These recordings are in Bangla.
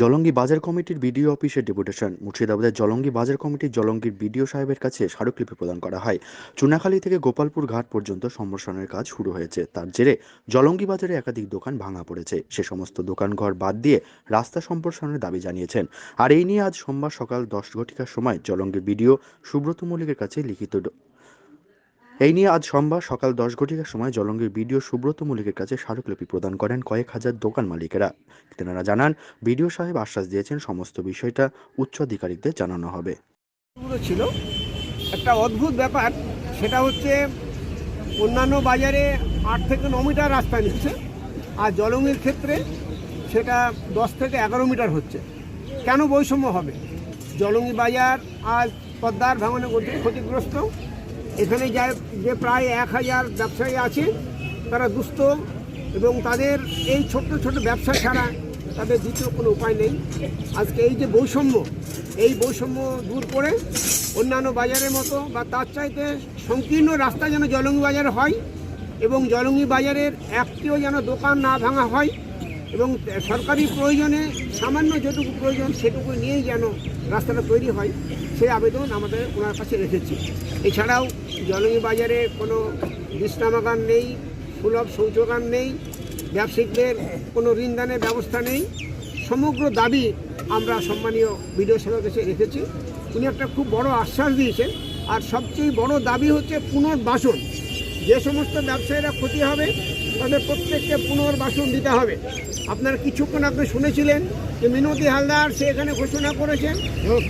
জলঙ্গি বাজার কমিটির বিডিও অফিসের ডেপুটেশন। মুর্শিদাবাদের জলঙ্গি বাজার কমিটির জলঙ্গির বিডিও সাহেবের কাছে স্মারকলিপি প্রদান করা হয়। চুনাখালী থেকে গোপালপুর ঘাট পর্যন্ত সম্প্রসারণের কাজ শুরু হয়েছে। তার জেরে জলঙ্গি বাজারে একাধিক দোকান ভাঙা পড়েছে। সে সমস্ত দোকানঘর বাদ দিয়ে রাস্তা সম্প্রসারণের দাবি জানিয়েছেন। আর এই নিয়ে আজ সোমবার সকাল দশ ঘটিকার সময় জলঙ্গির বিডিও সুব্রত মল্লিকের কাছে লিখিত এই নিয়ে আজ সোমবার সকাল দশ ঘটিকার সময় জলঙ্গির বিডিও সুব্রত মল্লিকের কাছে স্মারকলিপি প্রদান করেন কয়েক হাজার দোকান মালিকেরা। তেনারা জানান, বিডিও সাহেব আশ্বাস দিয়েছেন সমস্ত বিষয়টা উচ্চ আধিকারিকদের জানানো হবে। ছিল। একটা অদ্ভুত ব্যাপার, সেটা হচ্ছে অন্যান্য বাজারে আট থেকে ন মিটার রাস্তা নিচ্ছে, আর জলঙ্গির ক্ষেত্রে সেটা দশ থেকে এগারো মিটার হচ্ছে। কেন বৈষম্য হবে? জলঙ্গি বাজার আজ পদ্মার ভাঙনে ক্ষতি- ক্ষতিগ্রস্ত। এখানে যা যে প্রায় এক হাজার ব্যবসায়ী আছে, তারা দুস্থ এবং তাদের এই ছোট্ট ছোট ব্যবসা ছাড়া তাদের দ্বিতীয় কোনো উপায় নেই। আজকে এই যে বৈষম্য, এই বৈষম্য দূর করে অন্যান্য বাজারের মতো বা তার চাইতে সংকীর্ণ রাস্তা যেন জলঙ্গি বাজারে হয় এবং জলঙ্গি বাজারের একটিও যেন দোকান না ভাঙা হয় এবং সরকারি প্রয়োজনে সামান্য যেটুকু প্রয়োজন সেটুকু নিয়েই যেন রাস্তাটা তৈরি হয়, সেই আবেদন আমাদের ওনার কাছে রেখেছি। এছাড়াও জলঙ্গি বাজারে কোনো বিশ্রামাগার নেই, সুলভ শৌচাগার নেই ব্যবসায়িকদের কোনো ঋণদানের ব্যবস্থা নেই। সমগ্র দাবি আমরা সম্মানীয় বিডিও সাহেবের কাছে রেখেছি। উনি একটা খুব বড় আশ্বাস দিয়েছেন। আর সবচেয়ে বড় দাবি হচ্ছে পুনর্বাসন। যে সমস্ত ব্যবসায়ীরা ক্ষতি হবে, তাদের প্রত্যেককে পুনর্বাসন দিতে হবে। আপনারা কিছুক্ষণ আপনি শুনেছিলেন যে মিনতি হালদার, সে এখানে ঘোষণা করেছেন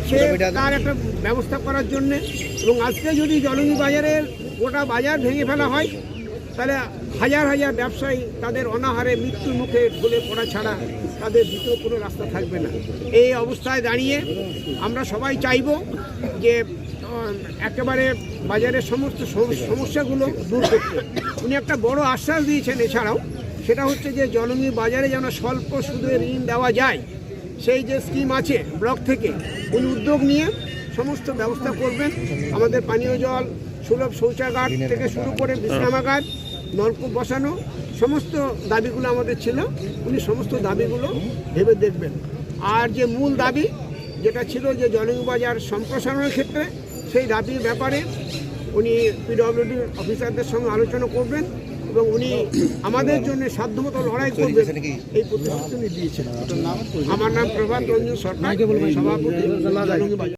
সে তার একটা ব্যবস্থা করার জন্যে। এবং আজকে যদি জলঙ্গি বাজারের গোটা বাজার ভেঙে ফেলা হয়, তাহলে হাজার হাজার ব্যবসায়ী তাদের অনাহারে মৃত্যুর মুখে ঢলে পড়া ছাড়া তাদের দ্বিতীয় কোনো রাস্তা থাকবে না। এই অবস্থায় দাঁড়িয়ে আমরা সবাই চাইব যে একেবারে বাজারের সমস্ত সমস্যাগুলো দূর করতে। উনি একটা বড় আশ্বাস দিয়েছেন এছাড়াও, সেটা হচ্ছে যে জলঙ্গি বাজারে যেন স্বল্প সুদে ঋণ দেওয়া যায়, সেই যে স্কিম আছে ব্লক থেকে, উনি উদ্যোগ নিয়ে সমস্ত ব্যবস্থা করবেন। আমাদের পানীয় জল, সুলভ শৌচাগার থেকে শুরু করে বিশ্রামাগার, নলকূপ বসানো, সমস্ত দাবিগুলো আমাদের ছিল। উনি সমস্ত দাবিগুলো ভেবে দেখবেন। আর যে মূল দাবি, যেটা ছিল যে জলঙ্গি বাজার সম্প্রসারণের ক্ষেত্রে সেই দাবির ব্যাপারে উনি পিডব্লিউডি অফিসারদের সঙ্গে আলোচনা করবেন এবং উনি আমাদের জন্য সাধ্যমতো লড়াই করবেন এই প্রতিশ্রুতি উনি দিয়েছেন আমার নাম প্রভাত রঞ্জন সরকার সভাপতি।